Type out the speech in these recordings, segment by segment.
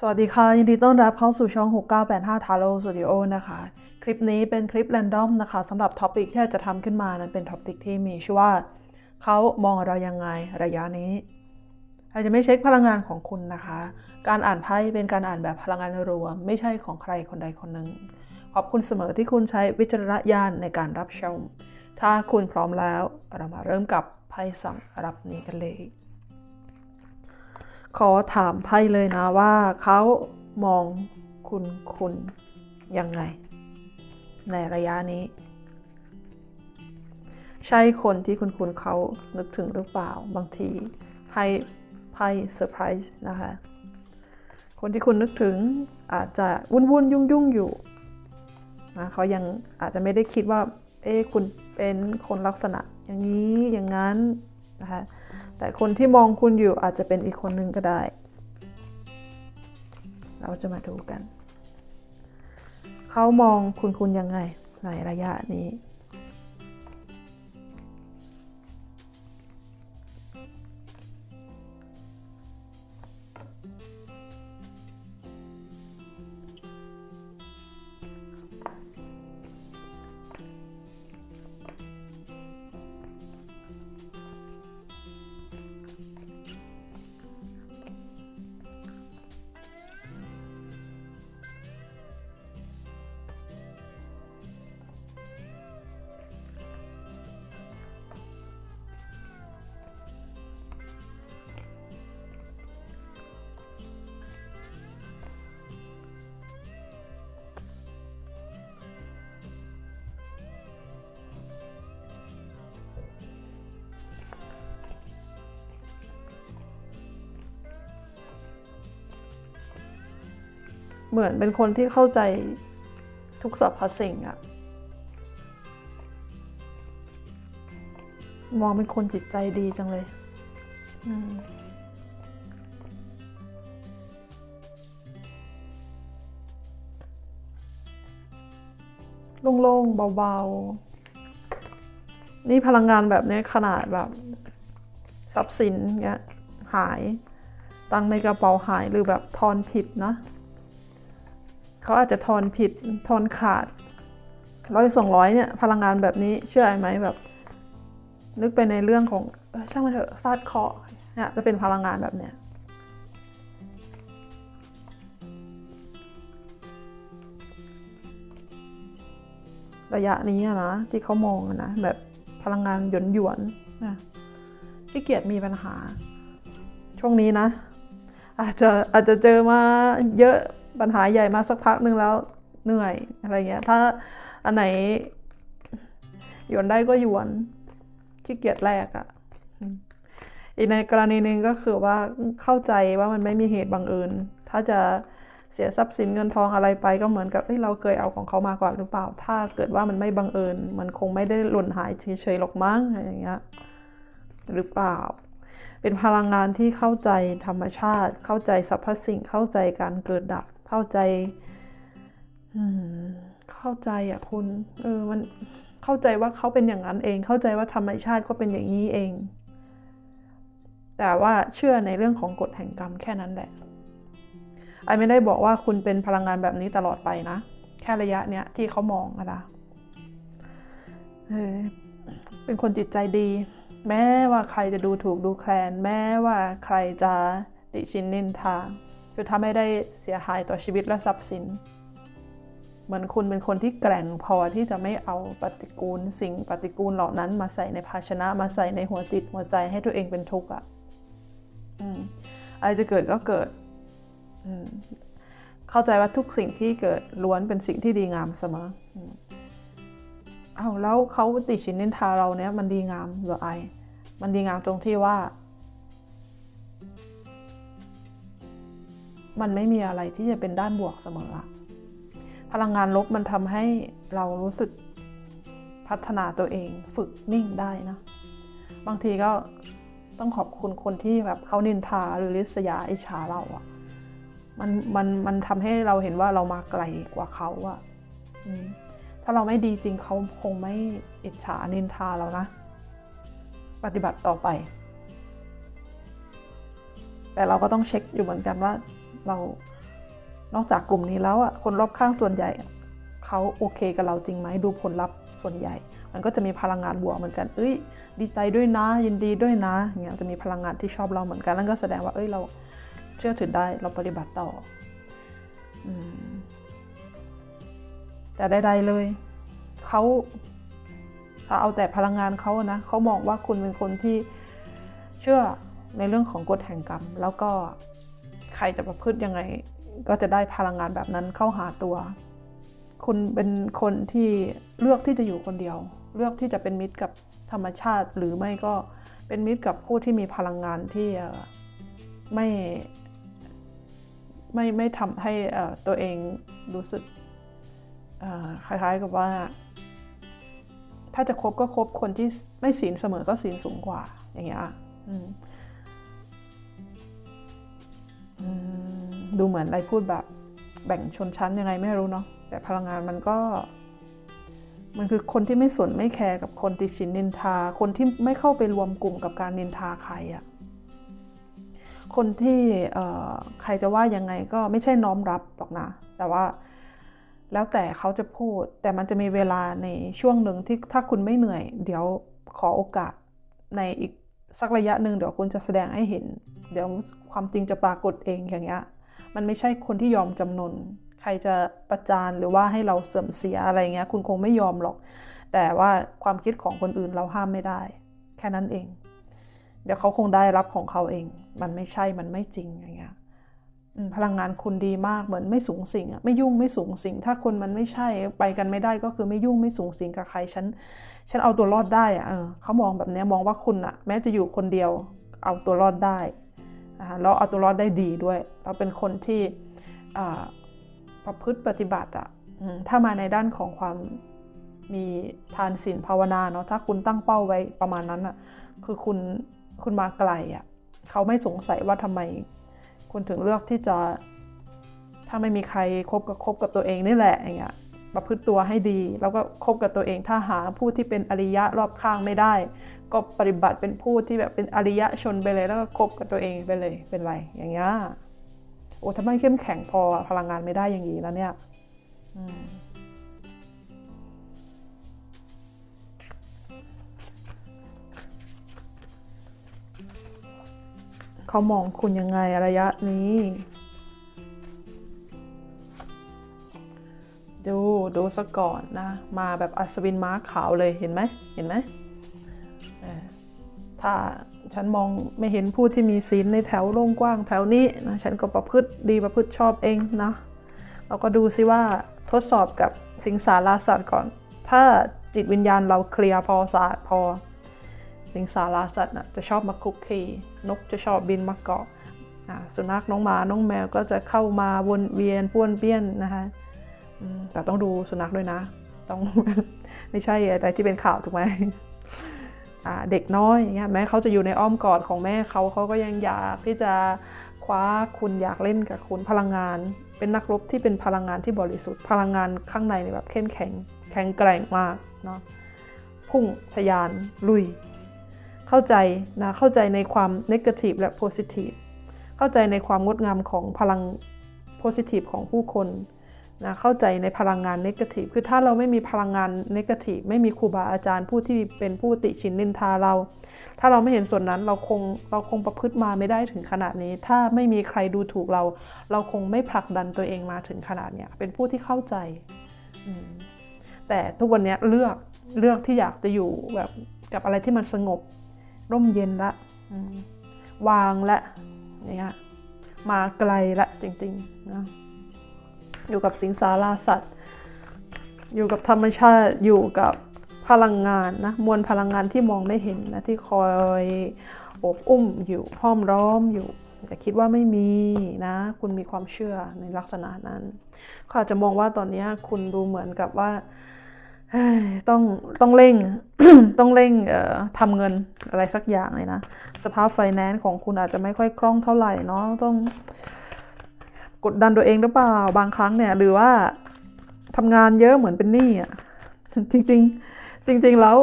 สวัสดีค่ะ ยินดีต้อนรับเข้าสู่ช่อง 6985 Taro Studio นะคะ คลิปนี้เป็นคลิปแรนดอมนะคะสำหรับท็อปิกที่จะทำขึ้นมานั้นเป็นท็อปิกที่มีชื่อว่า เขามองเรายังไงระยะนี้เราจะไม่เช็คพลังงานของคุณนะคะ การอ่านไพ่เป็นการอ่านแบบพลังงานรวม ไม่ใช่ของใครคนใดคนหนึ่ง ขอบคุณเสมอที่คุณใช้วิจารณญาณในการรับชม ถ้าคุณพร้อมแล้วเรามาเริ่มกับไพ่สำรับนี้กันเลย ขอถามไพ่เลยนะว่าเขามองคุณคุณยังไง ในระยะนี้ ใช่คนที่คุณคุณเขานึกถึงหรือเปล่าบางทีไพ่ไพ่เซอร์ไพรส์นะคะ คนที่คุณนึกถึงอาจจะวุ่นวุ่นยุ่งยุ่งอยู่นะเขายังอาจจะไม่ได้คิดว่า เอ๊คุณเป็นคนลักษณะอย่างนี้อย่างนั้นนะคะ แต่คนที่มองคุณอยู่อาจจะเป็นอีกคนหนึ่งก็ได้ เราจะมาดูกัน เขามองคุณคุณยังไงในระยะนี้ เหมือนเป็นคนที่เข้าใจทุกสรรพสิ่งอะมองเป็นคนจิตใจดีจังเลยโล่งๆ เบาๆ นี่พลังงานแบบนี้ขนาดแบบทรัพย์สินเงี้ยหาย ตังในกระเป๋าหายหรือแบบทอนผิดนะ เขาอาจจะทอนผิดทอนขาดร้อยสองร้อยเนี่ยพลังงานแบบนี้เชื่อไหมแบบ นึกไปในเรื่องของเอ้ยช่างมันเถอะฟาดเคาะเนี่ยจะเป็นพลังงานแบบเนี้ยระยะนี้นะที่เขามองนะแบบพลังงานหยวนหยวนนะขี้เกียจมีปัญหา ช่วงนี้นะ อาจจะอาจจะเจอมาเยอะ ปัญหาใหญ่มาสักพักหนึ่งแล้วเหนื่อยอะไรเงี้ย ถ้าอันไหนหยวนได้ก็หยวนขี้เกียจแลกอะ่ะอีกในกรณีหนึ่งก็คือว่าเข้าใจว่ามันไม่มีเหตุบังเอิญ ถ้าจะเสียทรัพย์สินเงินทองอะไรไปก็เหมือนกับเเราเคยเอาของเขามาก่อนหรือเปล่า ถ้าเกิดว่ามันไม่บังเอิญ มันคงไม่ได้หล่นหายเฉยๆหรอกมั้งอะไรอย่างเงี้ยหรือเปล่า เป็นพลังงานที่เข้าใจธรรมชาติ เข้าใจสรรพสิ่งเข้าใจการเกิดดับ เข้าใจเข้าใจอะคุณเออมันเข้าใจว่าเขาเป็นอย่างนั้นเอง เข้าใจว่าธรรมชาติก็เป็นอย่างนี้เอง แต่ว่าเชื่อในเรื่องของกฎแห่งกรรมแค่นั้นแหละไอไม่ได้บอกว่าคุณเป็นพลังงานแบบนี้ตลอดไปนะ แค่ระยะเนี้ยที่เขามองอะนะเออเป็นคนจิตใจดี แม้ว่าใครจะดูถูกดูแคลน แม้ว่าใครจะติชินนินทา คือถ้าไม่ได้เสียหายต่อชีวิตและทรัพย์สิน เหมือนคุณเป็นคนที่แกร่งพอที่จะไม่เอาปฏิกูล สิ่งปฏิกูลเหล่านั้นมาใส่ในภาชนะมาใส่ในหัวจิตหัวใจให้ตัวเองเป็นทุกข์อะอือะไรจะเกิดก็เกิดอืมเข้าใจว่าทุกสิ่งที่เกิดล้วนเป็นสิ่งที่ดีงามเสมออืมเอาวแล้วเขาติชินนินทาเราเนี่ยมันดีงามเหรือไอ มันดีงามตรงที่ว่า มันไม่มีอะไรที่จะเป็นด้านบวกเสมออะพลังงานลบมันทำให้เรารู้สึกพัฒนาตัวเองฝึกนิ่งได้นะ บางทีก็ต้องขอบคุณคนที่แบบเขานินทาหรือริษยาอิจฉาเราอะมันมันมันทำให้เราเห็นว่าเรามาไกลกว่าเขาอะอถ้าเราไม่ดีจริงเขาคงไม่อิจฉานินทาเรานะ ปฏิบัติต่อไป แต่เราก็ต้องเช็คอยู่เหมือนกันว่า เรานอกจากกลุ่มนี้แล้วอะคนรอบข้างส่วนใหญ่เขาโอเคกับเราจริงไหมดูผลลัพธ์ส่วนใหญ่ มันก็จะมีพลังงานบวกเหมือนกันเอ้ย ดีใจด้วยนะ ยินดีด้วยนะอย่างเงี้ยจะมีพลังงานที่ชอบเราเหมือนกันแล้วก็แสดงว่าเอ้ยเราเชื่อถือได้เราปฏิบัติต่ออแต่ใดๆเลยเขาถ้าเอาแต่พลังงานเขาอะนะเขามองว่าคุณเป็นคนที่เชื่อในเรื่องของกฎแห่งกรรม แล้วก็ ใครจะประพฤติยังไง ก็จะได้พลังงานแบบนั้นเข้าหาตัว คุณเป็นคนที่เลือกที่จะอยู่คนเดียว เลือกที่จะเป็นมิตรกับธรรมชาติหรือไม่ก็เป็นมิตรกับผู้ที่มีพลังงานที่เอ่ไม่ไม่ไม่ทำให้ตัวเองรู้สึกคล้ายๆกับว่า ถ้าจะคบก็คบคนที่ไม่ศีลเสมอก็ศีลสูงกว่าอย่างเงี้ยอืม ดูเหมือนอะไรพูดแบบแบ่งชนชั้นยังไงไม่รู้เนาะแต่พลังงานมันก็ มันคือคนที่ไม่สนไม่แคร์กับคนติชินนินทา คนที่ไม่เข้าไปรวมกลุ่มกับการนินทาใครอะคนที่ใครจะว่ายังไงก็ไม่ใช่น้อมรับหรอกนะ แต่ว่าแล้วแต่เขาจะพูด แต่มันจะมีเวลาในช่วงหนึ่งที่ถ้าคุณไม่เหนื่อย เดี๋ยวขอโอกาสในอีกสักระยะหนึ่งเดี๋ยวคุณจะแสดงให้เห็น เดี๋ยวความจริงจะปรากฏเองอย่างเงี้ยมันไม่ใช่คนที่ยอมจำนน ใครจะประจานหรือว่าให้เราเสื่อมเสียอะไรเงี้ยคุณคงไม่ยอมหรอก แต่ว่าความคิดของคนอื่นเราห้ามไม่ได้ แค่นั้นเอง เดี๋ยวเขาคงได้รับของเขาเอง มันไม่ใช่มันไม่จริงอย่างเงี้ยพลังงานคุณดีมากเหมือนไม่สูงสิงอะไม่ยุ่งไม่สูงสิง ถ้าคนมันไม่ใช่ไปกันไม่ได้ก็คือไม่ยุ่งไม่สูงสิงกับใครฉันฉันเอาตัวรอดได้อะเออเขามองแบบนี้มองว่าคุณอะแม้จะอยู่คนเดียวเอาตัวรอดได้ นะคะแล้วเอาตัวรอดได้ดีด้วย เราเป็นคนที่ประพฤติปฏิบัติอะถ้ามาในด้านของความมีทานศีลภาวนาเนาะถ้าคุณตั้งเป้าไว้ประมาณนั้นอะคือคุณคุณมาไกลอะเขาไม่สงสัยว่าทำไม คุณถึงเลือกที่จะ ถ้าไม่มีใครคบกับคบกับตัวเองนี่แหละอย่างเงี้ยประพฤติตัวให้ดี แล้วก็คบกับตัวเองถ้าหาผู้ที่เป็นอริยะรอบข้างไม่ได้ ก็ปฏิบัติเป็นผู้ที่แบบเป็นอริยะชนไปเลย แล้วก็คบกับตัวเองไปเลยเป็นไรอย่างเงี้ยโอ้ถ้าไม่เข้มแข็งพอพลังงานไม่ได้อย่างนี้แล้วเนี่ยเขามองคุณยังไงระยะนี้ดูดูซะก่อนนะ มาแบบอัศวินม้าขาวเลยเห็นไหมเห็นไหม ถ้าฉันมองไม่เห็นผู้ที่มีศีลในแถวโล่งกว้างแถวนี้นะฉันก็ประพฤติดีประพฤติชอบเองนะเราก็ดูซิว่าทดสอบกับสิงสาราสัตว์ก่อน ถ้าจิตวิญญาณเราเคลียร์พอสะอาดพอ สิงสาราสัตว์นะจะชอบมาคุกคีนกจะชอบบินมาเกาะอะสุนัขน้องหมาน้องแมวก็จะเข้ามาวนเวียนป้วนเปี้ยนนะคะแต่ต้องดูสุนัขด้วยนะ ต้องไม่ใช่อะไรที่เป็นข่าวถูกไหม เด็กน้อยอย่างเงี้ยแม้เขาจะอยู่ในอ้อมกอดของแม่เขาเขาก็ยังอยากที่จะคว้าคุณอยากเล่นกับคุณพลังงาน เป็นนักรบที่เป็นพลังงานที่บริสุทธิ์ พลังงานข้างในเนี่ยแบบเข้มแข็ง แข็งแกร่งมากเนาะพุ่งทะยานลุย เข้าใจนะเข้าใจในความ negative และ positive เข้าใจในความงดงามของพลัง positive ของผู้คน นะเข้าใจในพลังงาน negative คือถ้าเราไม่มีพลังงาน negative ไม่มีครูบาอาจารย์ผู้ที่เป็นผู้ติชินนินทาเรา ถ้าเราไม่เห็นส่วนนั้นเราคงเราคงประพฤติมาไม่ได้ถึงขนาดนี้ ถ้าไม่มีใครดูถูกเรา เราคงไม่ผลักดันตัวเองมาถึงขนาดเนี้ยเป็นผู้ที่เข้าใจ แต่ทุกวันนี้เลือกเลือกที่อยากจะอยู่แบบกับอะไรที่มันสงบ ร่มเย็นละวางละเนี่ยมาไกลละจริงๆนะ อยู่กับสิงสาราสัตว์ อยู่กับธรรมชาติอยู่กับพลังงานนะมวลพลังงานที่มองไม่เห็นนะที่คอยอบอุ้มอยู่ห้อมล้อมอยู่อย่าคิดว่าไม่มีนะ คุณมีความเชื่อในลักษณะนั้นเขาอาจจะมองว่าตอนนี้คุณดูเหมือนกับว่าต้องต้องเร่งต้องเร่งทำเงินอะไรสักอย่างเลยนะ สภาพไฟแนนซ์ของคุณอาจจะไม่ค่อยคล่องเท่าไหร่เนาะต้อง กดดันตัวเองหรือเปล่าบางครั้งเนี่ยหรือว่าทำงานเยอะเหมือนเป็นหนี้อะจริงๆจริง ๆ แล้ว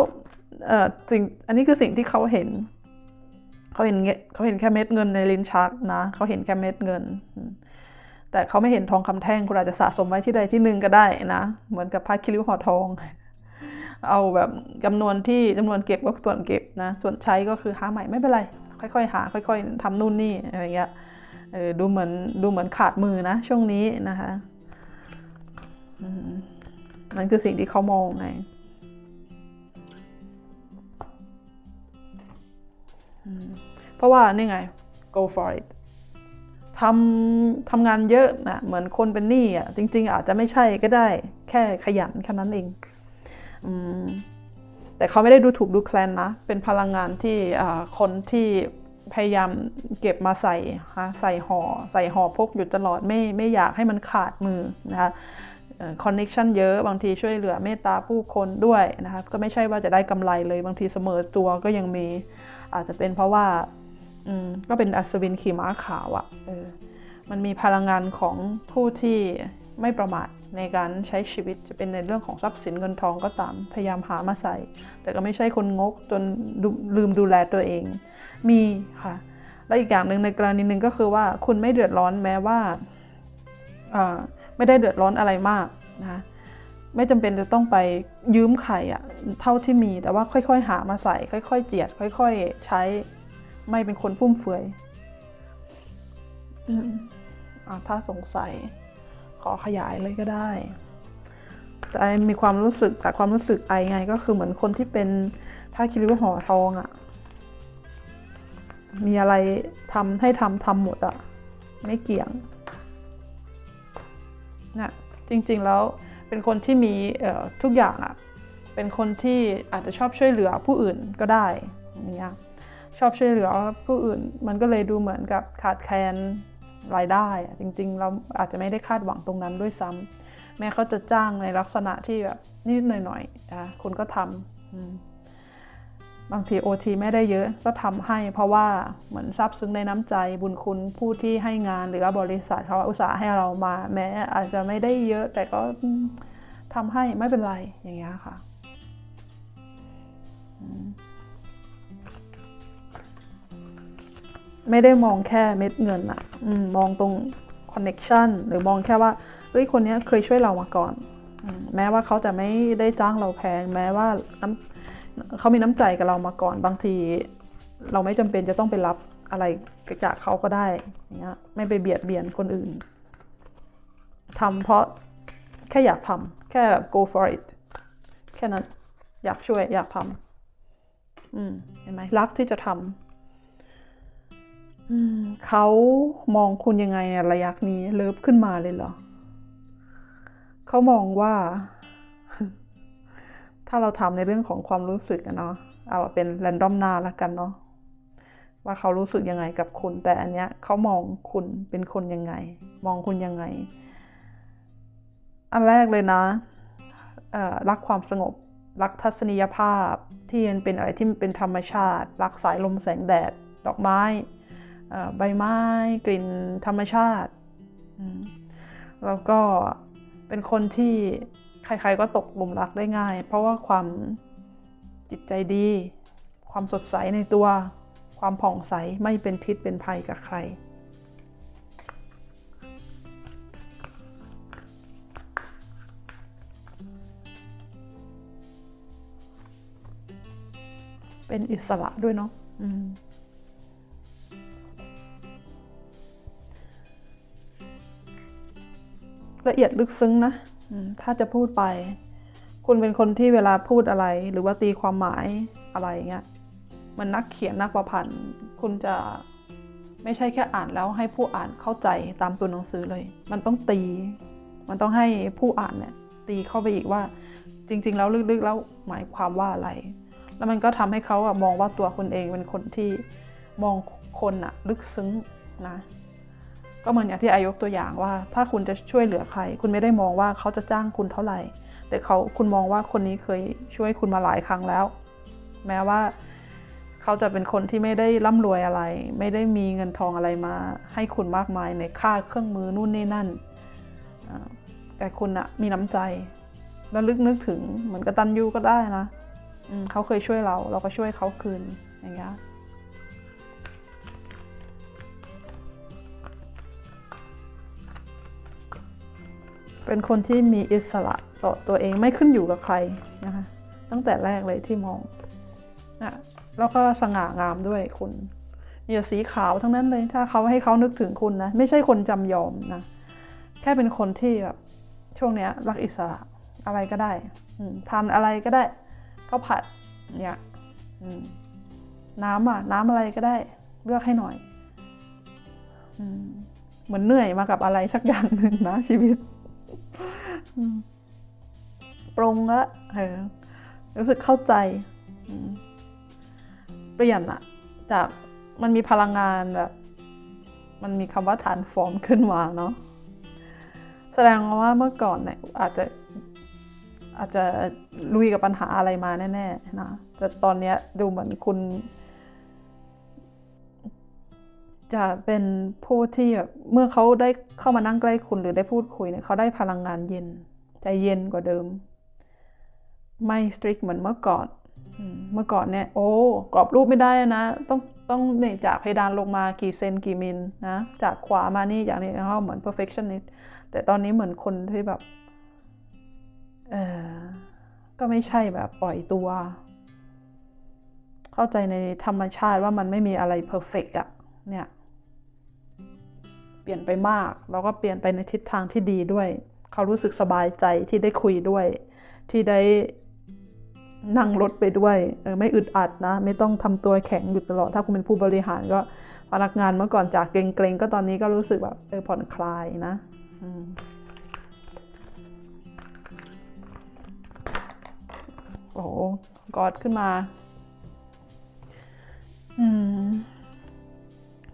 เอ่อสิ่งอันนี้คือสิ่งที่เขาเห็นเขาเห็นเขาเห็นแค่เม็ดเงินในลิ้นชักนะเขาเห็นแค่เม็ดเงิน แต่เขาไม่เห็นทองคำแท่งคุณอาจจะสะสมไว้ที่ใดที่หนึ่งก็ได้นะ เหมือนกับพระคิริวห่อทอง เอาแบบจำนวนที่จำนวนเก็บก็ส่วนเก็บนะ ส่วนใช้ก็คือหาใหม่ไม่เป็นไร ค่อยๆ หา ค่อย ๆทำนู่นนี่อะไรเงี้ย เออดูเหมือนดูเหมือนขาดมือนะ ช่วงนี้นะคะนั่นคือสิ่งที่เขามองไงเพราะว่านี่ไง go for it ทำทำงานเยอะนะเหมือนคนเป็นหนี้อะจริง ๆ อาจจะไม่ใช่ก็ได้ แค่ขยันแค่นั้นเองอแต่เขาไม่ได้ดูถูกดูแคลนนะ เป็นพลังงานที่คนที่ พยายามเก็บมาใส่ฮะใส่ห่อใส่ห่อพกอยู่ตลอดไม่ไม่อยากให้มันขาดมือนะคะคอนเน็ชันเยอะบางทีช่วยเหลือเมตตาผู้คนด้วยนะคะก็ไม่ใช่ว่าจะได้กำไรเลยบางทีเสมอตัวก็ยังมี อาจจะเป็นเพราะว่าก็เป็นอัศวินขี่ม้าขาวอะ่ะมันมีพลังงานของผู้ที่ไม่ประมาทในการใช้ชีวิตจะเป็นในเรื่องของทรัพย์สินเงินทองก็ตามพยายามหามาใส่ แต่ก็ไม่ใช่คนงกจนลืมดูแลตัวเอง มีค่ะ และอีกอย่างหนึ่งในกรณีหนึ่งก็คือว่าคุณไม่เดือดร้อนแม้ว่าไม่ได้เดือดร้อนอะไรมากนะไม่จำเป็นจะต้องไปยืมใครอะเท่าที่มีแต่ว่าค่อยๆ หามาใส่ ค่อยๆ เจียด ค่อยๆ ใช้ไม่เป็นคนฟุ่มเฟือยอถ้าสงสัย ขอขยายเลยก็ได้จะไอมีความรู้สึกแต่ความรู้สึกไอไงก็คือเหมือนคนที่เป็นถ้าคิดว่าห่อทองอะ่ะ มีอะไรทำให้ทำทำหมดอะ่ะไม่เกี่ยงนะจริงๆแล้วเป็นคนที่มีทุกอย่างอะ่ะเป็นคนที่อาจจะชอบช่วยเหลือผู้อื่นก็ได้อย่างเงี้ยชอบช่วยเหลือผู้อื่นมันก็เลยดูเหมือนกับขาดแคลนรายได้จริงๆ เราอาจจะไม่ได้คาดหวังตรงนั้นด้วยซ้ำแม้เขาจะจ้างในลักษณะที่แบบนิดหน่อยๆอะคุณก็ทำ บางทีโอทีไม่ได้เยอะก็ทำให้ เพราะว่าเหมือนซาบซึ้งในน้ำใจบุญคุณผู้ที่ให้งานหรือบริษัทเขาอุตส่าห์ให้เรามา แม้อาจจะไม่ได้เยอะ แต่ก็ทำให้ไม่เป็นไรอย่างเงี้ยค่ะไม่ได้มองแค่เม็ดเงินอะมองตรงคอนเน็ชันหรือมองแค่ว่าเฮ้ยคนนี้เคยช่วยเรามาก่อนแม้ว่าเขาจะไม่ได้จ้างเราแพง แม้ว่า เขามีน้ำใจกับเรามาก่อน บางทีเราไม่จำเป็นจะต้องไปรับอะไรจากเขาก็ได้อย่างเงี้ยไม่ไปเบียดเบียนคนอื่นทำเพราะแค่อยากทำแค่ go for it แค่นั้นอยากช่วยอยากทำอืมเห็นไหมรักที่จะทำเขามองคุณยังไงระยะนี้เลิฟขึ้นมาเลยเหรอเขามองว่า ถ้าเราทำในเรื่องของความรู้สึกเนาะเอาเป็นแรนดอมนาละกันเนาะว่าเขารู้สึกยังไงกับคุณ แต่อันเนี้ยเขามองคุณเป็นคนยังไง มองคุณยังไง อันแรกเลยนะรักความสงบ รักทัศนียภาพที่มันเป็นอะไรที่มันเป็นธรรมชาติ รักสายลมแสงแดด ดอกไม้ใบไม้ กลิ่นธรรมชาติ แล้วก็เป็นคนที่ ใครๆก็ตกหลุมรักได้ง่าย เพราะว่าความจิตใจดี ความสดใสในตัว ความผ่องใสไม่เป็นพิษเป็นภัยกับใคร เป็นอิสระด้วยเนาะละเอียดลึกซึ้งนะ ถ้าจะพูดไป คุณเป็นคนที่เวลาพูดอะไร หรือว่าตีความหมายอะไรเงี้ยมันนักเขียนนักประพันธ์ คุณจะไม่ใช่แค่อ่านแล้วให้ผู้อ่านเข้าใจตามตัวหนังสือเลย มันต้องตี มันต้องให้ผู้อ่านเนี่ยตีเข้าไปอีกว่าจริง ๆ แล้วลึกๆแล้วหมายความว่าอะไร แล้วมันก็ทำให้เขาอะมองว่าตัวคนเองเป็นคนที่มองคนอะลึกซึ้งนะ ก็เหมือนอย่างที่อายกตัวอย่างว่า ถ้าคุณจะช่วยเหลือใคร คุณไม่ได้มองว่าเขาจะจ้างคุณเท่าไหร่ แต่เขาคุณมองว่าคนนี้เคยช่วยคุณมาหลายครั้งแล้ว แม้ว่าเขาจะเป็นคนที่ไม่ได้ร่ำรวยอะไร ไม่ได้มีเงินทองอะไรมา ให้คุณมากมายในค่าเครื่องมือนู่นนี่นั่น แต่คุณอะมีน้ำใจ แล้วลึกนึกถึงเหมือนกตันยูก็ได้นะเขาเคยช่วยเรา เราก็ช่วยเขาคืนอย่างเงี้ย เป็นคนที่มีอิสระต่อตัวเองไม่ขึ้นอยู่กับใครนะคะตั้งแต่แรกเลยที่มองนะแล้วก็สง่างามด้วยคุณมีแต่สีขาวทั้งนั้นเลยถ้าเขาให้เขานึกถึงคุณนะไม่ใช่คนจำยอมนะแค่เป็นคนที่แบบช่วงเนี้ยรักอิสระอะไรก็ได้ทานอะไรก็ได้ข้าวผัดเนี่ยน้ำอะน้ำอะไรก็ได้เลือกให้หน่อยอเหมือนเหนื่อยมากับอะไรสักอย่างหนึ่งนะชีวิต ปรงละเออรู้สึกเข้าใจเปลี่ยนอะจากมันมีพลังงานแบบ มันมีคำว่า transform ขึ้นมาเนาะแสดงว่าเมื่อก่อนเนี่ยอาจจะอาจจะลุยกับปัญหาอะไรมาแน่ๆนะแต่ตอนนี้ดูเหมือนคุณ จะเป็นผู้ที่แบบเมื่อเขาได้เข้ามานั่งใกล้คุณหรือได้พูดคุยเนี่ยเขาได้พลังงานเย็น ใจเย็นกว่าเดิม ไม่สตริกเหมือนเมื่อก่อนเมื่อก่อนเนี่ยโอ้กรอบรูปไม่ได้นะต้องต้องเนี่ยจากเพดานลงมากี่เซนกี่มิลนะจากขวามานี่อย่างนี้เขาเหมือน perfectionist แต่ตอนนี้เหมือนคนที่แบบเออก็ไม่ใช่แบบปล่อยตัว เข้าใจในธรรมชาติว่ามันไม่มีอะไรเพอร์เฟกอะเนี่ย เปลี่ยนไปมาก แล้วก็เปลี่ยนไปในทิศทางที่ดีด้วย เขารู้สึกสบายใจที่ได้คุยด้วย ที่ได้นั่งรถไปด้วยเออไม่อึดอัดนะ ไม่ต้องทำตัวแข็งอยู่ตลอด ถ้าคุณเป็นผู้บริหารก็พนักงานเมื่อก่อนจากเกรงๆก็ตอนนี้ก็รู้สึกแบบเออผ่อนคลายนะอโอ้โหกอดขึ้นมา อืม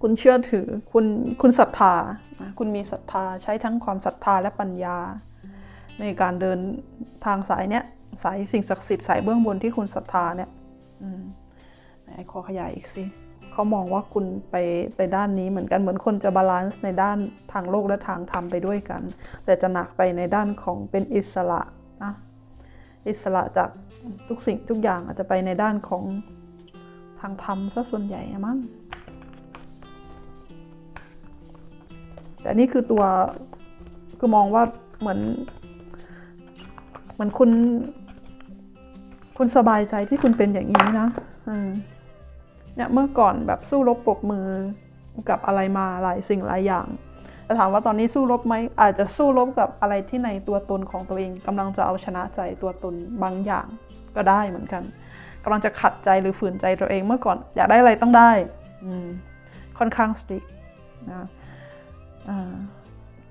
คุณเชื่อถือ คุณคุณศรัทธา คุณมีศรัทธาใช้ทั้งความศรัทธาและปัญญา ในการเดินทางสายเนี้ยสายสิ่งศักดิ์สิทธิ์สายเบื้องบนที่คุณศรัทธาเนี่ยอืมไหนขอขยายอีกสิเขามองว่าคุณไปไปด้านนี้เหมือนกันเหมือนคนจะบาลานซ์ในด้านทางโลกและทางธรรมไปด้วยกัน แต่จะหนักไปในด้านของเป็นอิสระนะอิสระจากทุกสิ่งทุกอย่างอาจจะไปในด้านของทางธรรมซะส่วนใหญ่มั้ง แต่นี่คือตัวคือมองว่าเหมือนเหมือนคุณคุณสบายใจที่คุณเป็นอย่างนี้นะเนี่ยเมื่อก่อนแบบสู้รบปรบมือกับอะไรมาหลายสิ่งหลายอย่างแต่ถามว่าตอนนี้สู้รบไหมอาจจะสู้รบกับอะไรที่ในตัวตนของตัวเองกำลังจะเอาชนะใจตัวตนบางอย่างก็ได้เหมือนกันกำลังจะขัดใจหรือฝืนใจตัวเองเมื่อก่อนอยากได้อะไรต้องได้อืมค่อนข้างสติกนะ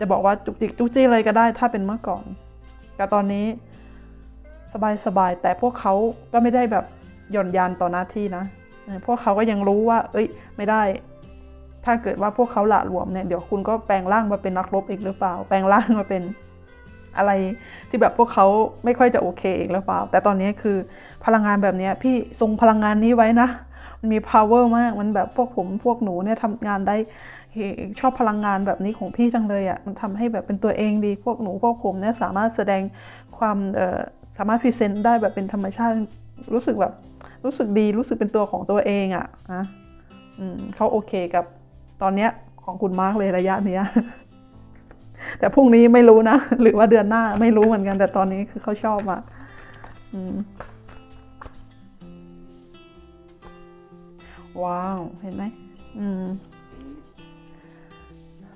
จะบอกว่าจุกจิกจุกจี้เลยก็ได้ถ้าเป็นเมื่อก่อน แต่ตอนนี้สบายๆแต่พวกเขาก็ไม่ได้แบบหย่อนยานต่อหน้าที่นะ พวกเขาก็ยังรู้ว่า เอ้ย ไม่ได้ ถ้าเกิดว่าพวกเขาหละหลวมเนี่ย เดี๋ยวคุณก็แปลงร่างมาเป็นนักรบอีกหรือเปล่า แปลงร่างมาเป็นอะไรที่แบบพวกเขาไม่ค่อยจะโอเคอีกหรือเปล่า แต่ตอนนี้คือพลังงานแบบนี้พี่ทรงพลังงานนี้ไว้นะ มันมี power มาก มันแบบพวกผมพวกหนูเนี่ยทำงานได้ ชอบพลังงานแบบนี้ของพี่จังเลยอะ่ะมันทำให้แบบเป็นตัวเองดีพวกหนูพวกผมเนี่ยสามารถแสดงความสามารถพรีเซนต์ได้แบบเป็นธรรมชาติรู้สึกแบบรู้สึกดีรู้สึกเป็นตัวของตัวเองอะ่ะนะอืมเขาโอเคกับตอนเนี้ยของคุณมาร์กเลยระยะเนี้ยแต่พรุ่งนี้ไม่รู้นะ หรือว่าเดือนหน้าไม่รู้เหมือนกัน แต่ตอนนี้คือเขาชอบอะอืมว้าว เห็นไหมอืม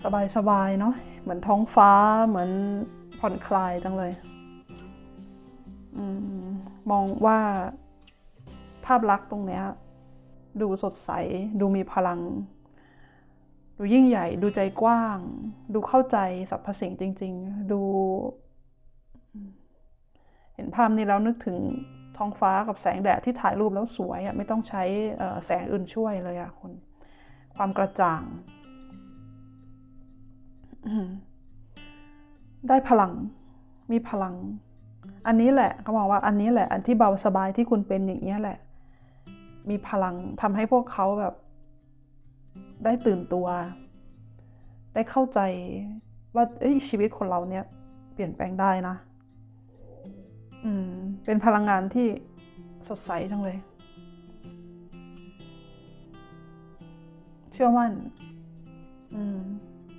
สบายๆเนาะเหมือนท้องฟ้าเหมือนผ่อนคลายจังเลยอมมองว่าภาพลักษณ์ตรงเนี้ยดูสดใส ดูมีพลัง ดูยิ่งใหญ่ ดูใจกว้าง ดูเข้าใจสรรพสิ่งจริง ๆ ดู เห็นภาพนี้แล้วนึกถึงท้องฟ้ากับแสงแดดที่ถ่ายรูปแล้วสวยอะไม่ต้องใช้แสงอื่นช่วยเลยอะคุณ ความกระจ่าง ได้พลัง มีพลัง อันนี้แหละเขาบอกว่าอันนี้แหละ อันที่เบาสบายที่คุณเป็นอย่างนี้แหละ มีพลังทำให้พวกเขาแบบ ได้ตื่นตัว ได้เข้าใจว่าชีวิตคนเราเนี่ย เปลี่ยนแปลงได้นะ อืม เป็นพลังงานที่สดใสจังเลย เชื่อมั่น อืม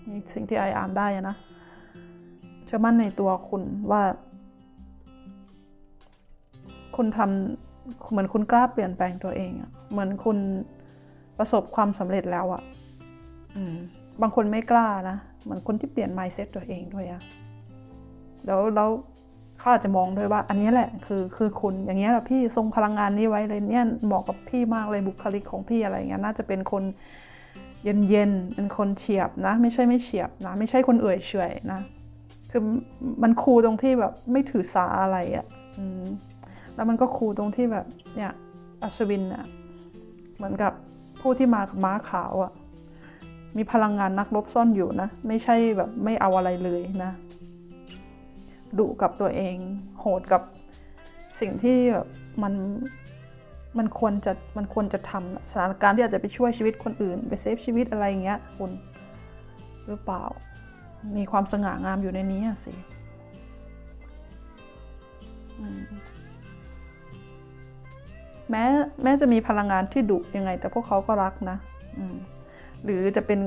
นี่สิ่งที่ไออ่านได้นะเชื่อมั่นในตัวคุณว่า คุณทำเหมือนคุณกล้าเปลี่ยนแปลงตัวเองอะเหมือนคุณประสบความสำเร็จแล้วอะอบางคนไม่กล้านะเหมือนคนที่เปลี่ยน mindset ตัวเองด้วยอะแล้วแล้วเขาอาจจะมองด้วยว่า อันนี้แหละคือคือคุณอย่างเงี้ยแหละพี่ทรงพลังงานนี้ไว้เลยเนี่ยเหมาะกับพี่มากเลยบุคลิกของพี่อะไรเงี้ยน่าจะเป็นคน เย็นเย็นเป็นคนเฉียบนะ ไม่ใช่ไม่เฉียบนะ ไม่ใช่คนเอื่อยเฉอยนะ คือมันคูตรงที่แบบไม่ถือสาอะไรอะ่ะแล้วมันก็คูตรงที่แบบเนี่ยอัศวินอะ่ะเหมือนกับผู้ที่มากับม้าขาวอะ่ะมีพลังงานนักรบซ่อนอยู่นะ ไม่ใช่แบบไม่เอาอะไรเลยนะดุกับตัวเอง โหดกับสิ่งที่แบบมัน มันควรจะมันควรจะทำสถานการณ์ที่อาจจะไปช่วยชีวิตคนอื่น ไปเซฟชีวิตอะไรอย่างเงี้ยคุณหรือเปล่า มีความสง่างามอยู่ในนี้สิแม้แม้จะมีพลังงานที่ดุยังไง แต่พวกเขาก็รักนะหรือจะเป็น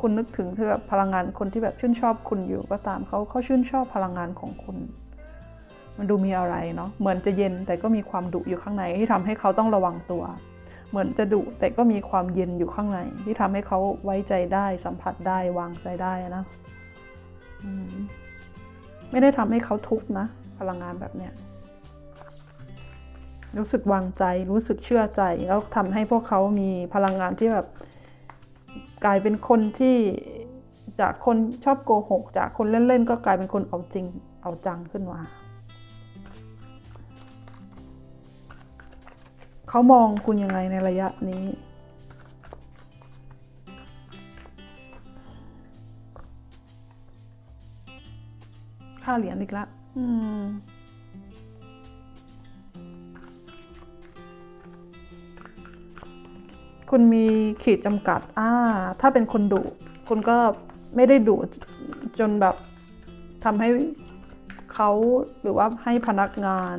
คุณนึกถึงที่แบบพลังงานคนที่แบบชื่นชอบคุณอยู่ก็ตามเขาเขาชื่นชอบพลังงานของคุณ มันดูมีอะไรเนาะเหมือนจะเย็นแต่ก็มีความดุอยู่ข้างในที่ทำให้เขาต้องระวังตัว เหมือนจะดุแต่ก็มีความเย็นอยู่ข้างใน ที่ทำให้เขาไว้ใจได้สัมผัสได้วางใจได้นะมไม่ได้ทำให้เขาทุกข์นะ พลังงานแบบเนี้ยรู้สึกวางใจรู้สึกเชื่อใจ แล้วทำให้พวกเขามีพลังงานที่แบบกลายเป็นคนที่จากคนชอบโกหก จากคนเล่นๆก็กลายเป็นคนเอาจริงเอาจังขึ้นมา เขามองคุณยังไงในระยะนี้ ค่าเหรียญอีกละอืมคุณมีขีดจำกัด อ่า ถ้าเป็นคนดุ คุณก็ไม่ได้ดุจนแบบทำให้เขาหรือว่าให้พนักงาน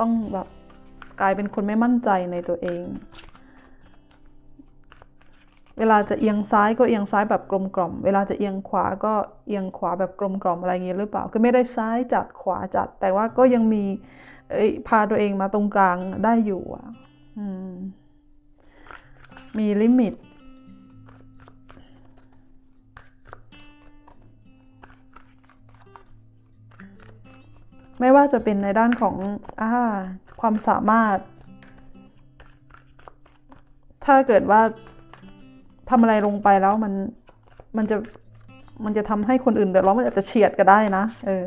ต้องแบบ กลายเป็นคนไม่มั่นใจในตัวเอง เวลาจะเอียงซ้ายก็เอียงซ้ายแบบกลมกล่อม เวลาจะเอียงขวาก็เอียงขวาแบบกลมกล่อมอะไรเงี้ยหรือเปล่า คือไม่ได้ซ้ายจัดขวาจัด แต่ว่าก็ยังมีพาตัวเองมาตรงกลางได้อยู่อะมีลิมิตไม่ว่าจะเป็นในด้านของอ่า ความสามารถ ถ้าเกิดว่าทำอะไรลงไปแล้วมันมันจะมันจะทำให้คนอื่นเดือดร้อนมันอาจจะเฉียดก็ได้นะ เออ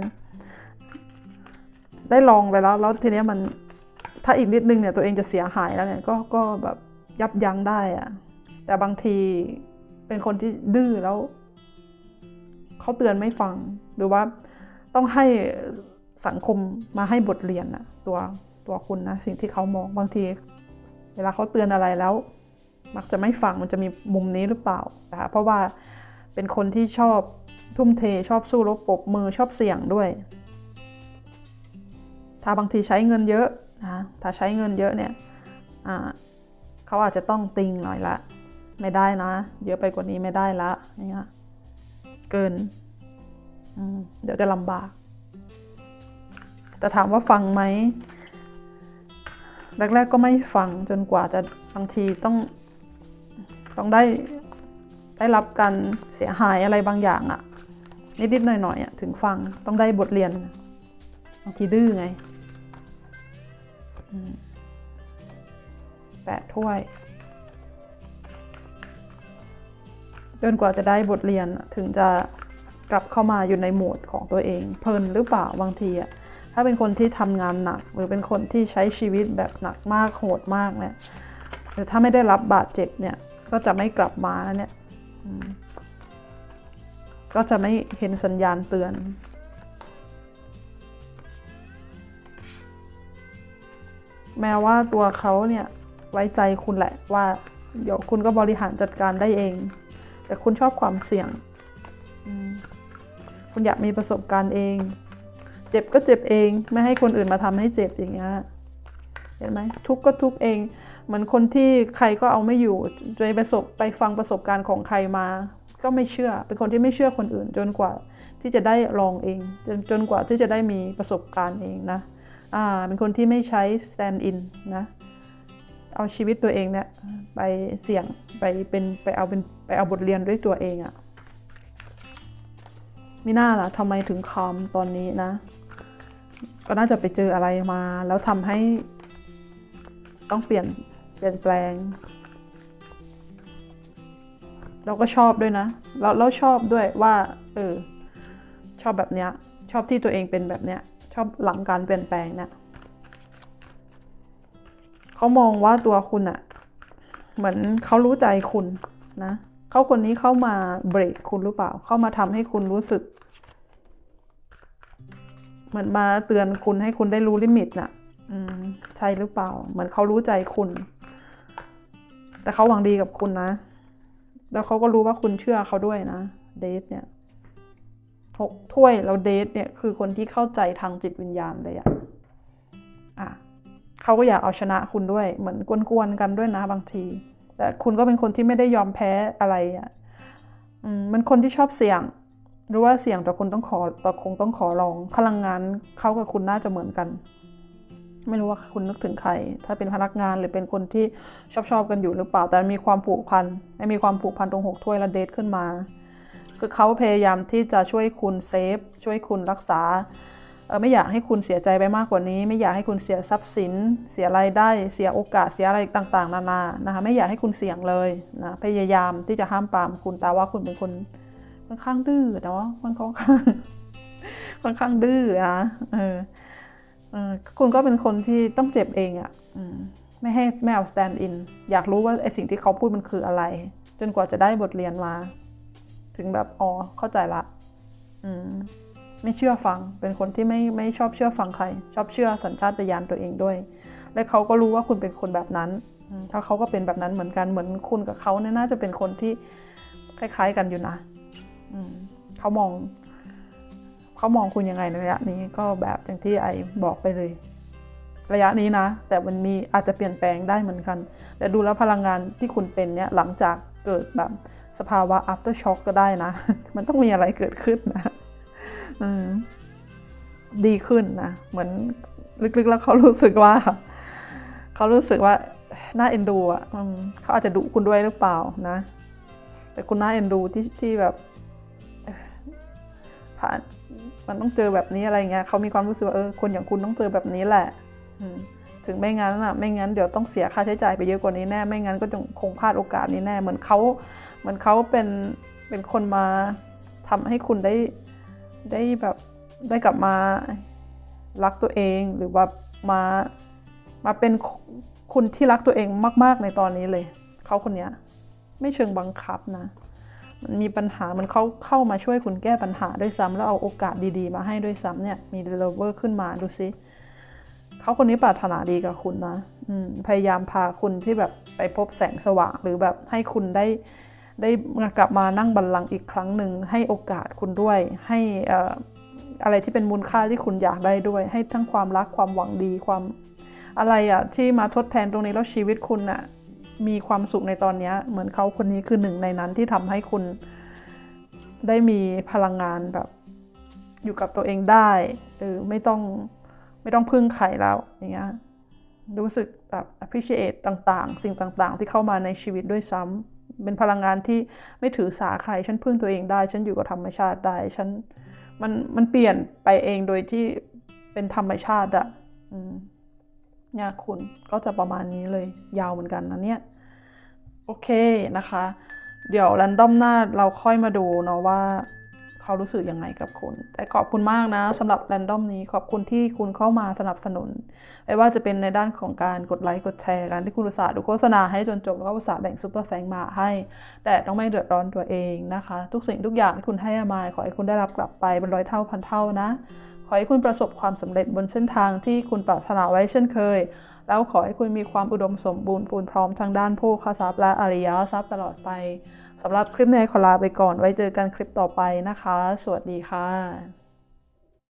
ได้ลองไปแล้ว แล้วทีเนี้ยมันถ้าอีกนิดนึงเนี่ยตัวเองจะเสียหายแล้วเนี่ยก็ก็แบบยับยั้งได้อะแต่บางทีเป็นคนที่ดื้อแล้วเขาเตือนไม่ฟังหรือว่าต้องให้สังคมมาให้บทเรียนนะตัว ตัวคุณนะสิ่งที่เขามองบางที เวลาเขาเตือนอะไรแล้ว มักจะไม่ฟังมันจะมีมุมนี้หรือเปล่านะคะเพราะว่าเป็นคนที่ชอบทุ่มเทชอบสู้รบปรบมือชอบเสี่ยงด้วย ถ้าบางทีใช้เงินเยอะนะถ้าใช้เงินเยอะเนี่ยเขาอาจจะต้องติงหน่อยละ ไม่ได้นะ เยอะไปกว่านี้ไม่ได้ละอย่างเงี้ยเกินเดี๋ยวจะลำบาก จะถามว่าฟังไหม แรกๆก็ไม่ฟังจนกว่าจะบางทีต้องต้องได้ได้รับการเสียหายอะไรบางอย่างอะนิดๆหน่อยๆอะถึงฟังต้องได้บทเรียนบางทีดื้อไงแปดถ้วยจนกว่าจะได้บทเรียนถึงจะกลับเข้ามาอยู่ในโหมดของตัวเอง เพลินหรือเปล่าบางทีอะ ถ้าเป็นคนที่ทำงานหนัก หรือเป็นคนที่ใช้ชีวิตแบบหนักมากโหดมากเนี่ยหรือถ้าไม่ได้รับบาดเจ็บเนี่ยก็จะไม่กลับมาเนี่ยก็จะไม่เห็นสัญญาณเตือน แม้ว่าตัวเขาเนี่ยไว้ใจคุณแหละว่า เดี๋ยวคุณก็บริหารจัดการได้เอง แต่คุณชอบความเสี่ยง คุณอยากมีประสบการณ์เอง เจ็บก็เจ็บเอง ไม่ให้คนอื่นมาทำให้เจ็บอย่างเงี้ยเห็นไหมทุกก็ทุกเอง เหมือนคนที่ใครก็เอาไม่อยู่ไปประสบไปฟังประสบการณ์ของใครมา ก็ไม่เชื่อ เป็นคนที่ไม่เชื่อคนอื่น จนกว่าที่จะได้ลองเอง จนจนกว่าที่จะได้มีประสบการณ์เองนะอ่าเป็นคนที่ไม่ใช้ stand in นะเอาชีวิตตัวเองเนี่ยไปเสี่ยงไปเป็นไปเอาเป็นไปเอาบทเรียนด้วยตัวเองอะมิน่าล่ะทำไมถึงคอมตอนนี้นะ ก็น่าจะไปเจออะไรมา แล้วทำให้ต้องเปลี่ยนเปลี่ยนแปลง เราก็ชอบด้วยนะ เราเราชอบด้วยว่าเออชอบแบบเนี้ยชอบที่ตัวเองเป็นแบบเนี้ยชอบหลังการเปลี่ยนแปลงเนี่ยเขามองว่าตัวคุณอะเหมือนเขารู้ใจคุณนะเขาคนนี้เข้ามาเบรกคุณหรือเปล่า เข้ามาทำให้คุณรู้สึก เหมือนมาเตือนคุณให้คุณได้รู้ลิมิตน่ะใช่หรือเปล่า เหมือนเขารู้ใจคุณ แต่เขาหวังดีกับคุณนะ แล้วเขาก็รู้ว่าคุณเชื่อเขาด้วยนะ เดทเนี่ยหกถ้วยแล้วเดทเนี่ยคือคนที่เข้าใจทางจิตวิญญาณเลยอะอะเขาก็อยากเอาชนะคุณด้วย เหมือนกวนๆกันด้วยนะบางที แต่คุณก็เป็นคนที่ไม่ได้ยอมแพ้อะไรอะ อืมมันคนที่ชอบเสี่ยง หรู้ว่าเสี่ยงแต่คุณต้องขอแต่คงต้องขอลอง พลังงานเขากับคุณน่าจะเหมือนกัน ไม่รู้ว่าคุณนึกถึงใคร ถ้าเป็นพนักงานหรือเป็นคนที่ชอบชอบกันอยู่หรือเปล่า แต่มีความผูกพันไม่มีความผูกพันตรงหกถ้วยแล้วเดทขึ้นมา คือเขาพยายามที่จะช่วยคุณเซฟช่วยคุณรักษาเออไม่อยากให้คุณเสียใจไปมากกว่านี้ ไม่อยากให้คุณเสียทรัพย์สิน เสียรายได้ เสียโอกาสเสียอะไรต่าง ๆ นานานะคะไม่อยากให้คุณเสี่ยงเลยนะพยายามที่จะห้ามปรามคุณแต่ว่าคุณเป็นคน ค่อนข้างดื้อเนาะมันค่อนข้างค่อนข้างดื้อนะเออเออคุณก็เป็นคนที่ต้องเจ็บเองอะ่ะไม่ให้ไม่เอา stand in อยากรู้ว่าไอสิ่งที่เขาพูดมันคืออะไร จนกว่าจะได้บทเรียนมา ถึงแบบอ๋อเข้าใจละอืมไม่เชื่อฟัง เป็นคนที่ไม่ไม่ชอบเชื่อฟังใคร ชอบเชื่อสัญชาตญาณตัวเองด้วย และเขาก็รู้ว่าคุณเป็นคนแบบนั้น ถ้าเขาก็เป็นแบบนั้นเหมือนกัน เหมือนคุณกับเขาเนี่ยน่าจะเป็นคนที่คล้าย ๆ กันอยู่นะ เขามองเขามองคุณยังไงในระยะนี้ก็แบบอย่างที่ไอบอกไปเลย ระยะนี้นะ แต่มันมีอาจจะเปลี่ยนแปลงได้เหมือนกัน แต่ดูแล้วพลังงานที่คุณเป็นเนี่ยหลังจากเกิดแบบสภาวะ after shock ก็ได้นะ มันต้องมีอะไรเกิดขึ้นนะดีขึ้นนะ เหมือนลึกๆแล้วเขารู้สึกว่า เขารู้สึกว่าน่าเอ็นดูอะเขาอาจจะดุคุณด้วยหรือเปล่านะ แต่คุณน่าเอ็นดูที่ที่แบบ ผ่าน มันต้องเจอแบบนี้อะไรเงี้ยเขามีความรู้สึกว่าเออคนอย่างคุณต้องเจอแบบนี้แหละถึงไม่งั้นอะไม่งั้นเดี๋ยวต้องเสียค่าใช้จ่ายไปเยอะกว่านี้แน่ไม่งั้นก็จะคงพลาดโอกาสนี้แน่เหมือนเขาเหมือนเขาเป็นเป็นคนมาทำให้คุณได้ได้แบบได้กลับมารักตัวเองหรือว่ามามาเป็นคุณที่รักตัวเองมาก ๆ ในตอนนี้เลย เขาคนนี้ไม่เชิงบังคับนะ มันมีปัญหามันเขาเข้ามาช่วยคุณแก้ปัญหาด้วยซ้ำแล้วเอาโอกาสดีๆ มาให้ด้วยซ้ำเนี่ยมีเดลิเวอร์ขึ้นมาดูซิเขาคนนี้ปรารถนาดีกับคุณนะพยายามพาคุณที่แบบไปพบแสงสว่างหรือแบบให้คุณได้ได้กลับมานั่งบัลลังก์อีกครั้งหนึ่งให้โอกาสคุณด้วย ให้อะไรที่เป็นมูลค่าที่คุณอยากได้ด้วย ให้ทั้งความรักความหวังดีความอะไรอะที่มาทดแทนตรงนี้แล้วชีวิตคุณอะ มีความสุขในตอนนี้เหมือนเขาคนนี้คือหนึ่งในนั้นที่ทำให้คุณได้มีพลังงานแบบอยู่กับตัวเองได้เออไม่ต้องไม่ต้องพึ่งใครแล้วอย่างเงี้ยรู้สึกแบบ appreciate ต่างๆ สิ่งต่างๆ ที่เข้ามาในชีวิตด้วยซ้ำเป็นพลังงานที่ไม่ถือสาใคร ฉันพึ่งตัวเองได้ ฉันอยู่กับธรรมชาติได้ ฉันมันมันเปลี่ยนไปเองโดยที่เป็นธรรมชาติอะเนี่ยคุณก็จะประมาณนี้เลยยาวเหมือนกันนะเนี่ย เคนะคะ เดี๋ยวรันดอมหน้าเราค่อยมาดูเนาะว่าเขารู้สึกยังไงกับคุณ แต่ขอบคุณมากนะสำหรับแรนดอมนี้ขอบคุณที่คุณเข้ามาสนับสนุน ไม่ว่าจะเป็นในด้านของการกดไลค์กดแชร์การที่คุณอุตส่าห์ดูโฆษณาให้จนจบแล้วก็อุตส่าห์แบ่งซุปเปอร์แฟงมาให้ แต่ต้องไม่เดือดร้อนตัวเองนะคะ ทุกสิ่งทุกอย่างที่คุณให้มาขอให้คุณได้รับกลับไปเป็นร้อยเท่าพันเท่านะ ขอให้คุณประสบความสำเร็จบนเส้นทางที่คุณปรารถนาไว้เช่นเคย แล้วขอให้คุณมีความอุดมสมบูรณ์ปูนพร้อมทางด้านผู้ค้าทรัพย์และอริยทรัพย์ตลอดไปสำหรับคลิปนี้ขอลาไปก่อนไว้เจอกันคลิปต่อไปนะคะ สวัสดีค่ะ